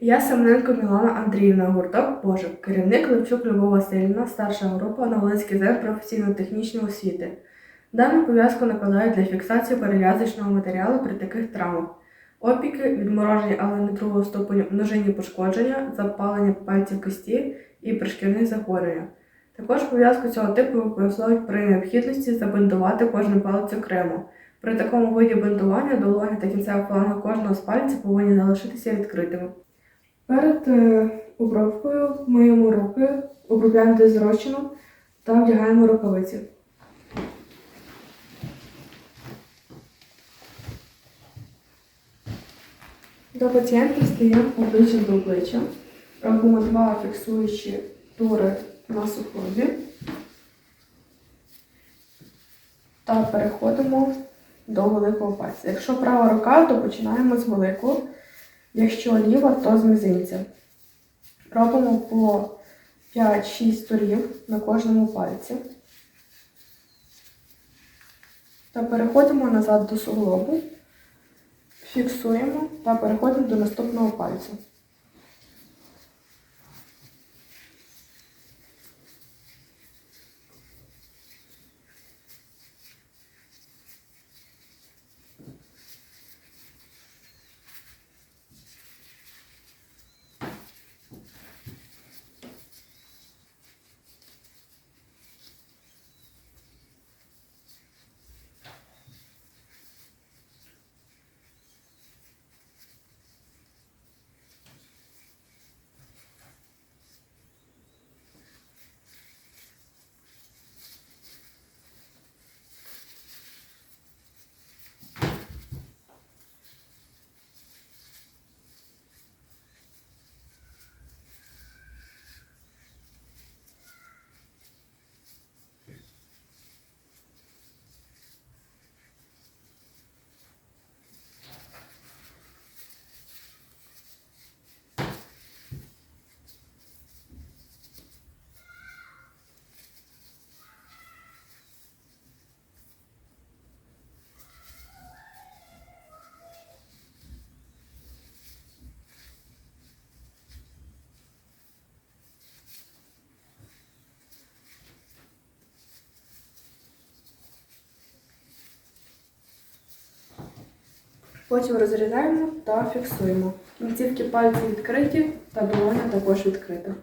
Я Семененко Мілана Андріївна, гурток Божик, керівник Левчук Любов Васильівна, старша група на Волинський зем професійно-технічної освіти. Дану пов'язку накладають для фіксації перев'язочного матеріалу при таких травмах. Опіки, відмороження, але не другого ступеню, множинні пошкодження, запалення пальців кисті і пришкірних захворювання. Також пов'язку цього типу використовують при необхідності забинтувати кожну палець окремо. При такому виді бинтування долоні та кінцева фаланга кожного з пальців повинні залишитися відкритими. Перед е, обробкою миємо руки, обробляємо дезрочином та вдягаємо рукавиці. До пацієнта стаємо обличчям до обличчя. Робимо два фіксуючі тури на суході. Та переходимо до великого пальця. Якщо права рука, то починаємо з великого. Якщо ліва, то з мізинця. Робимо по 5-6 турів на кожному пальці. Та переходимо назад до суглобу. Фіксуємо та переходимо до наступного пальця. Потім розрізаємо та фіксуємо. Кінцівки пальців відкриті та долоня також відкрита.